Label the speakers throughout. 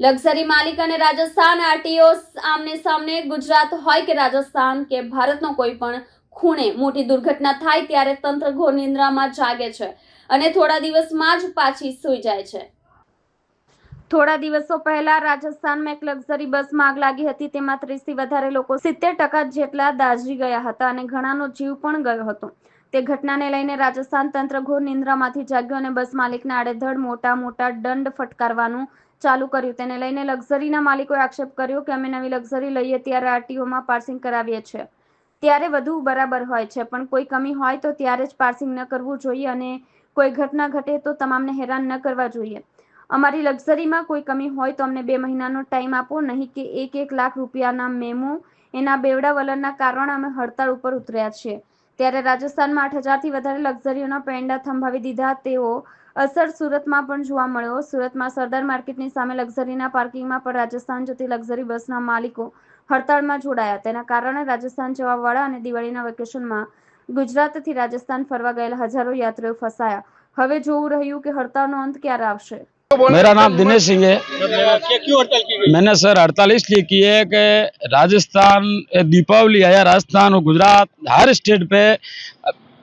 Speaker 1: Luxury માલિક અને Rajasthan RTO આમને સામને ગુજરાત હોય કે રાજસ્થાન કે ભારતનો કોઈ પણ ખૂણે મોટી દુર્ઘટના થાય ત્યારે તંત્ર ઘોર નિંદ્રામાં જાગે છે અને થોડા દિવસમાં જ પાછી સૂઈ જાય છે. થોડા દિવસો પહેલા રાજસ્થાનમાં એક લક્ઝરી બસમાં આગ લાગી હતી. તેમાં ત્રીસથી વધારે લોકો સિત્તેર ટકા જેટલા દાઝી ગયા હતા અને ઘણાનો જીવ પણ ગયો હતો. તે ઘટનાને લઈને રાજસ્થાન તંત્ર ઘોર નિંદ્રામાંથી જાગ્યું અને બસ માલિકને આડેધડ મોટા મોટા દંડ ફટકારવાનું ચાલુ કર્યું. તેને લઈને લક્ઝરીના માલિકોએ આક્ષેપ કર્યો કે અમે નવી લક્ઝરી લઈએ ત્યારે આરટીઓમાં પાર્સિંગ કરાવીએ છીએ. ત્યારે બધું બરાબર હોય છે, પણ કોઈ કમી હોય તો ત્યારે જ પાર્સિંગ ન કરવું જોઈએ અને કોઈ ઘટના ઘટે તો તમામને હેરાન ન કરવા જોઈએ. અમારી લક્ઝરીમાં કોઈ કમી હોય તો અમને બે મહિનાનો ટાઈમ આપો, નહીં કે એક એક લાખ રૂપિયાના મેમો એના બેવડા વલણના કારણે અમે હડતાળ ઉપર ઉતર્યા છીએ. ત્યારે રાજસ્થાનમાં આઠ હજારથી વધારે લક્ઝરીઓના પેંડા થંભાવી દીધા. તેઓ અસર સુરતમાં પણ જોવા મળ્યો. સુરતમાં સરદાર માર્કેટની સામે લક્ઝરીના પાર્કિંગમાં પણ રાજસ્થાન જતી લક્ઝરી બસના માલિકો હડતાળમાં જોડાયા. તેના કારણે રાજસ્થાન જવાવાળા અને દિવાળીના વેકેશનમાં ગુજરાતથી રાજસ્થાન ફરવા ગયેલા હજારો યાત્રીઓ ફસાયા. હવે જોવું રહ્યું કે હડતાળનો અંત ક્યારે આવશે?
Speaker 2: मेरा नाम दिनेश सिंह है। मैंने सर हड़ताल इसलिए की है कि राजस्थान दीपावली आया, राजस्थान और गुजरात, हर स्टेट पे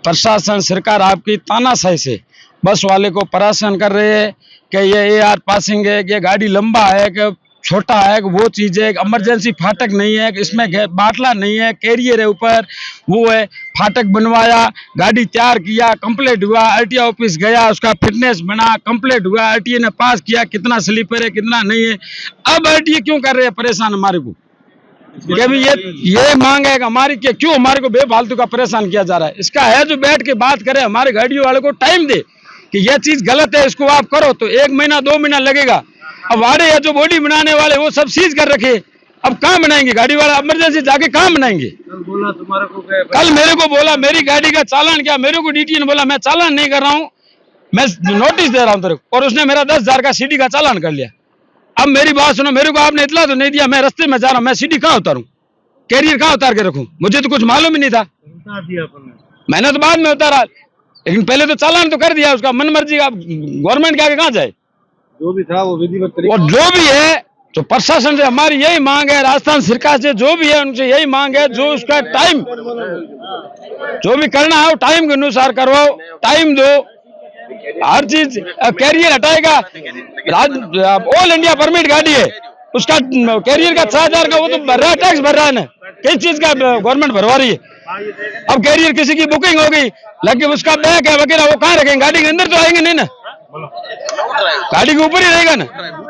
Speaker 2: प्रशासन, सरकार आपकी तानाशाही से बस वाले को परेशान कर रहे हैं कि ये ए आर पासिंग है, ये गाड़ी लंबा है कि छोटा है वो चीज़ है इमरजेंसी फाटक नहीं है इसमें बाटला नहीं है कैरियर है ऊपर, वो है, फाटक बनवाया, गाड़ी तैयार किया कंप्लीट हुआ आरटीओ ऑफ़िस गया, उसका फिटनेस बना कंप्लीट हुआ आरटीए ने पास किया, कितना स्लीपर है, कितना नहीं है। अब आरटीए क्यों कर रहे हैं परेशान हमारे को? अभी ये ये मांग है हमारी क्यों हमारे को बेफालतू का परेशान किया जा रहा है? इसका है जो बैठ के बात करे, हमारे गाड़ियों वाले को टाइम दे कि ये चीज़ गलत है, इसको आप करो तो एक महीना, दो महीना लगेगा। अब वाड़े है जो बॉडी बनाने वाले वो सब सीज कर रखे। अब कहाँ बनाएँगे? गाड़ी वाला इमरजेंसी जाके कहाँ बनाएँगे?
Speaker 3: कल बोला तुम्हारे को क्या
Speaker 2: कल मेरे को बोला मेरी गाड़ी का चालान क्या? मेरे को डीटी ने बोला मैं चालान नहीं कर रहा हूँ। मैं नोटिस दे रहा हूँ तेरे को। और उसने मेरा दस हज़ार का सीडी का चालान कर लिया। अब मेरी बात सुनो मेरे को आपने इतला तो नहीं दिया मैं रस्ते में जा रहा हूँ मैं सीडी कहाँ उतारूँ? कैरियर कहाँ उतार के रखूँ? मुझे तो कुछ मालूम ही नहीं था। मैंने तो बाद में उतारा लेकिन पहले तो चालान तो कर दिया उसका। मन मर्ज़ी का गवर्नमेंट के आगे कहाँ जाए?
Speaker 3: जो भी था वो विधिवत तरीके
Speaker 2: और जो भी है तो प्रशासन से हमारी यही मांग है राजस्थान सरकार से जो भी है उनसे यही मांग है जो उसका टाइम जो भी करना है वो टाइम के अनुसार करवाओ टाइम दो। हर चीज़ कैरियर हटाएगा। ऑल इंडिया परमिट गाड़ी है उसका कैरियर का छह हज़ार का वो तो भर रहा है टैक्स भर रहा है ना। किस चीज़ का गवर्नमेंट भरवा रही है? अब कैरियर किसी की बुकिंग हो गई लेकिन उसका बैग है वगैरह वो कहाँ रखेंगे? गाड़ी के अंदर तो आएँगे नहीं ना। गाड़ी के ऊपर ही रहेगा ना